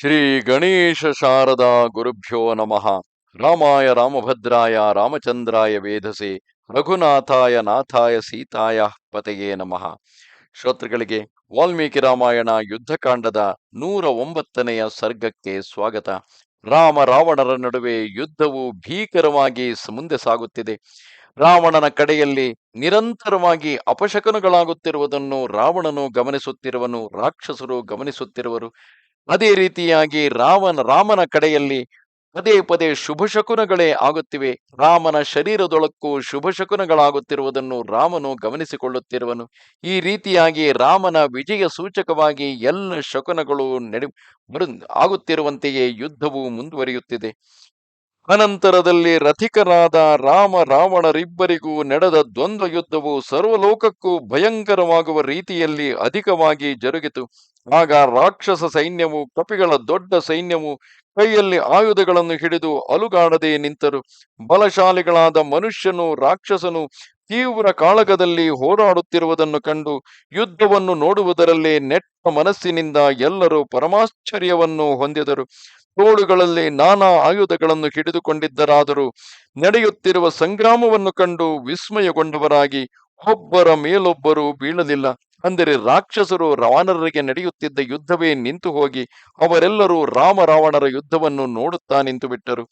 ಶ್ರೀ ಗಣೇಶ ಶಾರದಾ ಗುರುಭ್ಯೋ ನಮಃ. ರಾಮಾಯ ರಾಮಭದ್ರಾಯ ರಾಮಚಂದ್ರಾಯ ವೇಧಸೆ ರಘುನಾಥಾಯ ನಾಥಾಯ ಸೀತಾಯ ಪತೆಯೇ ನಮಃ. ಶ್ರೋತೃಗಳಿಗೆ ವಾಲ್ಮೀಕಿ ರಾಮಾಯಣ ಯುದ್ಧಕಾಂಡದ ನೂರ ಒಂಬತ್ತನೆಯ ಸರ್ಗಕ್ಕೆ ಸ್ವಾಗತ. ರಾಮ ರಾವಣರ ನಡುವೆ ಯುದ್ಧವು ಭೀಕರವಾಗಿ ಮುಂದೆ ಸಾಗುತ್ತಿದೆ. ರಾವಣನ ಕಡೆಯಲ್ಲಿ ನಿರಂತರವಾಗಿ ಅಪಶಕನಗಳಾಗುತ್ತಿರುವುದನ್ನು ರಾವಣನು ಗಮನಿಸುತ್ತಿರುವನು, ರಾಕ್ಷಸರು ಗಮನಿಸುತ್ತಿರುವರು. ಅದೇ ರೀತಿಯಾಗಿ ರಾಮನ ರಾಮನ ಕಡೆಯಲ್ಲಿ ಪದೇ ಪದೇ ಶುಭ ಶಕುನಗಳೇ ಆಗುತ್ತಿವೆ. ರಾಮನ ಶರೀರದೊಳಕ್ಕೂ ಶುಭ ಶಕುನಗಳಾಗುತ್ತಿರುವುದನ್ನು ರಾಮನು ಗಮನಿಸಿಕೊಳ್ಳುತ್ತಿರುವನು. ಈ ರೀತಿಯಾಗಿ ರಾಮನ ವಿಜಯ ಸೂಚಕವಾಗಿ ಎಲ್ಲ ಶಕುನಗಳು ನಡೆ ಆಗುತ್ತಿರುವಂತೆಯೇ ಯುದ್ಧವು ಮುಂದುವರಿಯುತ್ತಿದೆ. ಅನಂತರದಲ್ಲಿ ರಥಿಕರಾದ ರಾಮ ರಾವಣರಿಬ್ಬರಿಗೂ ನಡೆದ ದ್ವಂದ್ವ ಯುದ್ಧವು ಸರ್ವಲೋಕಕ್ಕೂ ಭಯಂಕರವಾಗುವ ರೀತಿಯಲ್ಲಿ ಅಧಿಕವಾಗಿ ಜರುಗಿತು. ಆಗ ರಾಕ್ಷಸ ಸೈನ್ಯವು, ಕಪಿಗಳ ದೊಡ್ಡ ಸೈನ್ಯವು ಕೈಯಲ್ಲಿ ಆಯುಧಗಳನ್ನು ಹಿಡಿದು ಅಲುಗಾಡದೆ ನಿಂತರು. ಬಲಶಾಲಿಗಳಾದ ಮನುಷ್ಯನು, ರಾಕ್ಷಸನು ತೀವ್ರ ಕಾಳಗದಲ್ಲಿ ಹೋರಾಡುತ್ತಿರುವುದನ್ನು ಕಂಡು ಯುದ್ಧವನ್ನು ನೋಡುವುದರಲ್ಲೇ ನೆಟ್ಟ ಮನಸ್ಸಿನಿಂದ ಎಲ್ಲರೂ ಪರಮಾಶ್ಚರ್ಯವನ್ನು ಹೊಂದಿದರು. ತೋಳುಗಳಲ್ಲಿ ನಾನಾ ಆಯುಧಗಳನ್ನು ಹಿಡಿದುಕೊಂಡಿದ್ದರಾದರೂ ನಡೆಯುತ್ತಿರುವ ಸಂಗ್ರಾಮವನ್ನು ಕಂಡು ವಿಸ್ಮಯಗೊಂಡವರಾಗಿ ಒಬ್ಬರ ಮೇಲೊಬ್ಬರು ಬೀಳಲಿಲ್ಲ. ಅಂದರೆ ರಾಕ್ಷಸರು ರಾವಣರಿಗೆ ನಡೆಯುತ್ತಿದ್ದ ಯುದ್ಧವೇ ನಿಂತು ಹೋಗಿ, ಅವರೆಲ್ಲರೂ ರಾಮ ರಾವಣರ ಯುದ್ಧವನ್ನು ನೋಡುತ್ತಾ ನಿಂತು ಬಿಟ್ಟರು.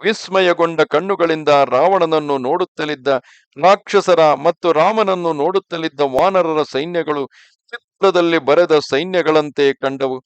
ವಿಸ್ಮಯಗೊಂಡ ಕಣ್ಣುಗಳಿಂದ ರಾವಣನನ್ನು ನೋಡುತ್ತಲಿದ್ದ ರಾಕ್ಷಸರ ಮತ್ತು ರಾಮನನ್ನು ನೋಡುತ್ತಲಿದ್ದ ವಾನರರ ಸೈನ್ಯಗಳು ಚಿತ್ರದಲ್ಲಿ ಬರೆದ ಸೈನ್ಯಗಳಂತೆ ಕಂಡವು.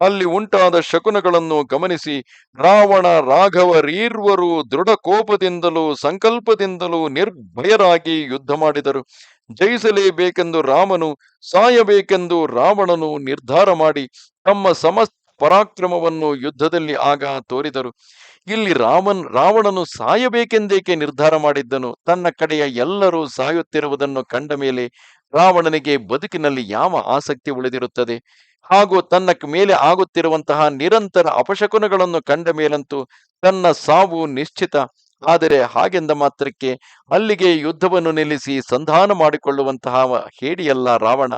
ಅಲ್ಲಿ ಉಂಟಾದ ಶಕುನಗಳನ್ನು ಗಮನಿಸಿ, ರಾವಣ ರಾಘವರೀರ್ವರು ದೃಢ ಕೋಪದಿಂದಲೂ ಸಂಕಲ್ಪದಿಂದಲೂ ನಿರ್ಭಯರಾಗಿ ಯುದ್ಧ ಮಾಡಿದರು. ಜಯಿಸಲೇಬೇಕೆಂದು ರಾಮನು, ಸಾಯಬೇಕೆಂದು ರಾವಣನು ನಿರ್ಧಾರ ಮಾಡಿ ತಮ್ಮ ಸಮಸ್ತ ಪರಾಕ್ರಮವನ್ನು ಯುದ್ಧದಲ್ಲಿ ಆಗ ತೋರಿದರು. ಇಲ್ಲಿ ರಾಮನ್, ರಾವಣನು ಸಾಯಬೇಕೆಂದೇಕೆ ನಿರ್ಧಾರ ಮಾಡಿದ್ದನು? ತನ್ನ ಕಡೆಯ ಎಲ್ಲರೂ ಸಾಯುತ್ತಿರುವುದನ್ನು ಕಂಡ ಮೇಲೆ ರಾವಣನಿಗೆ ಬದುಕಿನಲ್ಲಿ ಯಾವ ಆಸಕ್ತಿ ಉಳಿದಿರುತ್ತದೆ? ಹಾಗೂ ತನ್ನ ಮೇಲೆ ಆಗುತ್ತಿರುವಂತಹ ನಿರಂತರ ಅಪಶಕುನಗಳನ್ನು ಕಂಡ ಮೇಲಂತೂ ತನ್ನ ಸಾವು ನಿಶ್ಚಿತ. ಆದರೆ ಹಾಗೆಂದ ಮಾತ್ರಕ್ಕೆ ಅಲ್ಲಿಗೆ ಯುದ್ಧವನ್ನು ನಿಲ್ಲಿಸಿ ಸಂಧಾನ ಮಾಡಿಕೊಳ್ಳುವಂತಹ ಹೇಡಿಯಲ್ಲ ರಾವಣ.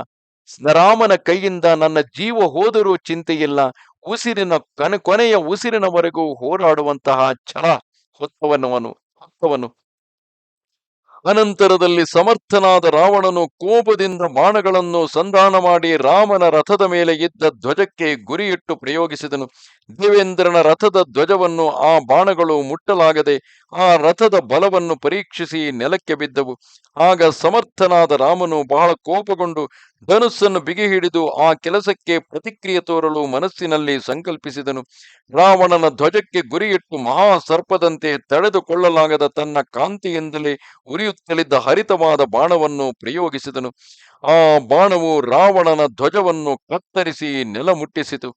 ರಾಮನ ಕೈಯಿಂದ ನನ್ನ ಜೀವ ಹೋದರೂ ಚಿಂತೆಯಿಲ್ಲ. ಉಸಿರಿನ ಕನ, ಕೊನೆಯ ಉಸಿರಿನವರೆಗೂ ಹೋರಾಡುವಂತಹ ಛಲ ಹೊತ್ತವನವನು, ಹೊತ್ತವನು. ಅನಂತರದಲ್ಲಿ ಸಮರ್ಥನಾದ ರಾವಣನು ಕೋಪದಿಂದ ಬಾಣಗಳನ್ನು ಸಂಧಾನ ಮಾಡಿ ರಾಮನ ರಥದ ಮೇಲೆ ಇದ್ದ ಧ್ವಜಕ್ಕೆ ಗುರಿಯಿಟ್ಟು ಪ್ರಯೋಗಿಸಿದನು. ದೇವೇಂದ್ರನ ರಥದ ಧ್ವಜವನ್ನು ಆ ಬಾಣಗಳು ಮುಟ್ಟಲಾಗದೆ ಆ ರಥದ ಬಲವನ್ನು ಪರೀಕ್ಷಿಸಿ ನೆಲಕ್ಕೆ ಬಿದ್ದವು. ಆಗ ಸಮರ್ಥನಾದ ರಾಮನು ಬಹಳ ಕೋಪಗೊಂಡು ಧನುಸ್ಸನ್ನು ಬಿಗಿ ಹಿಡಿದು ಆ ಕೆಲಸಕ್ಕೆ ಪ್ರತಿಕ್ರಿಯೆ ತೋರಲು ಮನಸ್ಸಿನಲ್ಲಿ ಸಂಕಲ್ಪಿಸಿದನು. ರಾವಣನ ಧ್ವಜಕ್ಕೆ ಗುರಿಯಿಟ್ಟು ಮಹಾ ಸರ್ಪದಂತೆ ತಡೆದುಕೊಳ್ಳಲಾಗದ ತನ್ನ ಕಾಂತಿಯಿಂದಲೇ ಉರಿಯುತ್ತಲಿದ್ದ ಹರಿತವಾದ ಬಾಣವನ್ನು ಪ್ರಯೋಗಿಸಿದನು. ಆ ಬಾಣವು ರಾವಣನ ಧ್ವಜವನ್ನು ಕತ್ತರಿಸಿ ನೆಲ ಮುಟ್ಟಿಸಿತು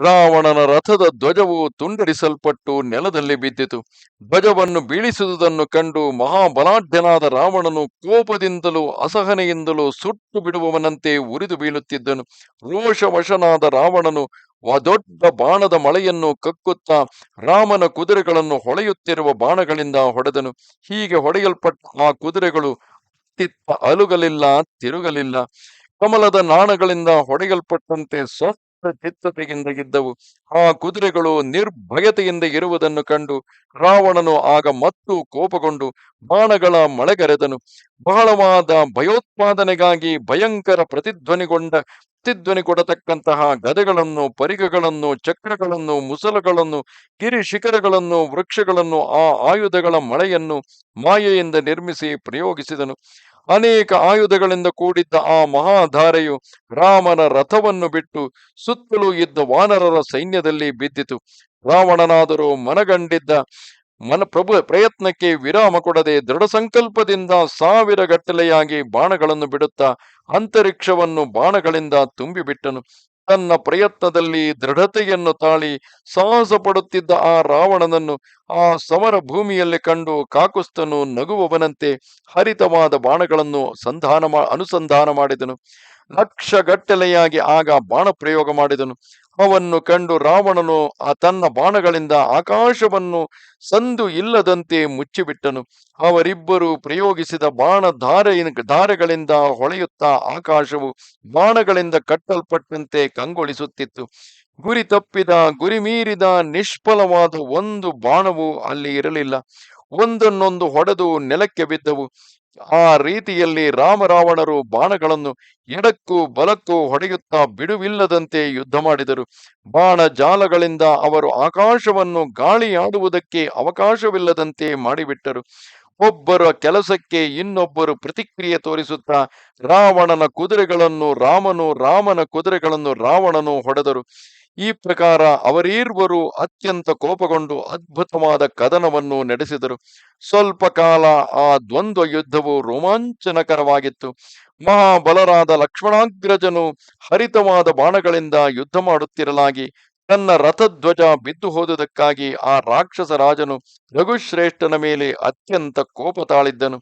ರಾವಣನ ರಥದ ಧ್ವಜವು ತುಂಡರಿಸಲ್ಪಟ್ಟು ನೆಲದಲ್ಲಿ ಬಿದ್ದಿತು. ಧ್ವಜವನ್ನು ಬೀಳಿಸುವುದನ್ನು ಕಂಡು ಮಹಾಬಲಾಢ್ಯನಾದ ರಾವಣನು ಕೋಪದಿಂದಲೂ ಅಸಹನೆಯಿಂದಲೂ ಸುಟ್ಟು ಬಿಡುವವನಂತೆ ಉರಿದು ಬೀಳುತ್ತಿದ್ದನು. ರೋಷವಶನಾದ ರಾವಣನು ದೊಡ್ಡ ಬಾಣದ ಮಳೆಯನ್ನು ಕಕ್ಕುತ್ತಾ ರಾಮನ ಕುದುರೆಗಳನ್ನು ಹೊಳೆಯುತ್ತಿರುವ ಬಾಣಗಳಿಂದ ಹೊಡೆದನು. ಹೀಗೆ ಹೊಡೆಯಲ್ಪಟ್ಟ ಆ ಕುದುರೆಗಳು ಅಲುಗಲಿಲ್ಲ, ತಿರುಗಲಿಲ್ಲ. ಕಮಲದ ನಾಣಗಳಿಂದ ಹೊಡೆಯಲ್ಪಟ್ಟಂತೆ ಚಿತ್ತತೆಯಿಂದ ಇದ್ದವು ಆ ಕುದುರೆಗಳು ನಿರ್ಭಯತೆಯಿಂದ ಇರುವುದನ್ನು ಕಂಡು ರಾವಣನು ಆಗ ಮತ್ತು ಕೋಪಗೊಂಡು ಬಾಣಗಳ ಮಳೆಗರೆದನು. ಬಹಳವಾದ ಭಯೋತ್ಪಾದನೆಗಾಗಿ ಭಯಂಕರ ಪ್ರತಿಧ್ವನಿಗೊಂಡ ಪ್ರತಿಧ್ವನಿ ಕೊಡತಕ್ಕಂತಹ ಗದೆಗಳನ್ನು, ಪರಿಗಗಳನ್ನು, ಚಕ್ರಗಳನ್ನು, ಮುಸಲಗಳನ್ನು ಕಿರಿ ಶಿಖರಗಳನ್ನು ವೃಕ್ಷಗಳನ್ನು ಆ ಆಯುಧಗಳ ಮಳೆಯನ್ನು ಮಾಯೆಯಿಂದ ನಿರ್ಮಿಸಿ ಪ್ರಯೋಗಿಸಿದನು. ಅನೇಕ ಆಯುಧಗಳಿಂದ ಕೂಡಿದ್ದ ಆ ಮಹಾಧಾರೆಯು ರಾಮನ ರಥವನ್ನು ಬಿಟ್ಟು ಸುತ್ತಲೂ ಇದ್ದ ವಾನರರ ಸೈನ್ಯದಲ್ಲಿ ಬಿದ್ದಿತು. ರಾವಣನಾದರೂ ಮನಗಂಡಿದ್ದ ಮನ ಪ್ರಭು ಪ್ರಯತ್ನಕ್ಕೆ ವಿರಾಮ ಕೊಡದೆ ದೃಢ ಸಂಕಲ್ಪದಿಂದ ಸಾವಿರ ಗಟ್ಟಲೆಯಾಗಿ ಬಾಣಗಳನ್ನು ಬಿಡುತ್ತಾ ಅಂತರಿಕ್ಷವನ್ನು ಬಾಣಗಳಿಂದ ತುಂಬಿಬಿಟ್ಟನು. ತನ್ನ ಪ್ರಯತ್ನದಲ್ಲಿ ದೃಢತೆಯನ್ನು ತಾಳಿ ಸಾಹಸ ಪಡುತ್ತಿದ್ದ ಆ ರಾವಣನನ್ನು ಆ ಸಮರ ಭೂಮಿಯಲ್ಲಿ ಕಂಡು ಕಾಕುಸ್ತನು ನಗುವವನಂತೆ ಹರಿತವಾದ ಬಾಣಗಳನ್ನು ಸಂಧಾನ ಅನುಸಂಧಾನ ಮಾಡಿದನು. ಲಕ್ಷಗಟ್ಟಲೆಯಾಗಿ ಆಗ ಬಾಣ ಪ್ರಯೋಗ ಮಾಡಿದನು. ಅವನ್ನು ಕಂಡು ರಾವಣನು ಆ ತನ್ನ ಬಾಣಗಳಿಂದ ಆಕಾಶವನ್ನು ಸಂದು ಇಲ್ಲದಂತೆ ಮುಚ್ಚಿಬಿಟ್ಟನು. ಅವರಿಬ್ಬರು ಪ್ರಯೋಗಿಸಿದ ಬಾಣ ಧಾರೆಯ ಧಾರೆಗಳಿಂದ ಹೊಳೆಯುತ್ತಾ ಆಕಾಶವು ಬಾಣಗಳಿಂದ ಕಟ್ಟಲ್ಪಟ್ಟಂತೆ ಕಂಗೊಳಿಸುತ್ತಿತ್ತು. ಗುರಿ ತಪ್ಪಿದ, ಗುರಿ ಮೀರಿದ ನಿಷ್ಫಲವಾದ ಒಂದು ಬಾಣವು ಅಲ್ಲಿ ಇರಲಿಲ್ಲ. ಒಂದನ್ನೊಂದು ಹೊಡೆದು ನೆಲಕ್ಕೆ ಬಿದ್ದವು. ಆ ರೀತಿಯಲ್ಲಿ ರಾಮರಾವಣರು ಬಾಣಗಳನ್ನು ಎಡಕ್ಕೂ ಬಲಕ್ಕೂ ಹೊಡೆಯುತ್ತಾ ಬಿಡುವಿಲ್ಲದಂತೆ ಯುದ್ಧ ಮಾಡಿದರು. ಬಾಣ ಜಾಲಗಳಿಂದ ಅವರು ಆಕಾಶವನ್ನು ಗಾಳಿ ಆಡುವುದಕ್ಕೆ ಅವಕಾಶವಿಲ್ಲದಂತೆ ಮಾಡಿಬಿಟ್ಟರು. ಒಬ್ಬರ ಕೆಲಸಕ್ಕೆ ಇನ್ನೊಬ್ಬರು ಪ್ರತಿಕ್ರಿಯೆ ತೋರಿಸುತ್ತಾ ರಾವಣನ ಕುದುರೆಗಳನ್ನು ರಾಮನು ರಾಮನ ಕುದುರೆಗಳನ್ನು ರಾವಣನು ಹೊಡೆದರು. ಈ ಪ್ರಕಾರ ಅವರೀರ್ವರು ಅತ್ಯಂತ ಕೋಪಗೊಂಡು ಅದ್ಭುತವಾದ ಕದನವನ್ನು ನಡೆಸಿದರು. ಸ್ವಲ್ಪ ಕಾಲ ಆ ದ್ವಂದ್ವ ಯುದ್ಧವು ರೋಮಾಂಚನಕರವಾಗಿತ್ತು. ಮಹಾಬಲರಾದ ಲಕ್ಷ್ಮಣಾಗ್ರಜನು ಹರಿತವಾದ ಬಾಣಗಳಿಂದ ಯುದ್ಧ ಮಾಡುತ್ತಿರಲಾಗಿ, ತನ್ನ ರಥಧ್ವಜ ಬಿದ್ದು ಹೋದುದಕ್ಕಾಗಿ ಆ ರಾಕ್ಷಸ ರಾಜನು ರಘುಶ್ರೇಷ್ಠನ ಮೇಲೆ ಅತ್ಯಂತ ಕೋಪ ತಾಳಿದ್ದನು.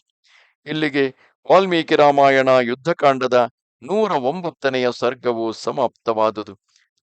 ಇಲ್ಲಿಗೆ ವಾಲ್ಮೀಕಿ ರಾಮಾಯಣ ಯುದ್ಧಕಾಂಡದ ನೂರ ಒಂಬತ್ತನೆಯ ಸರ್ಗವು ಸಮಾಪ್ತವಾದುದು.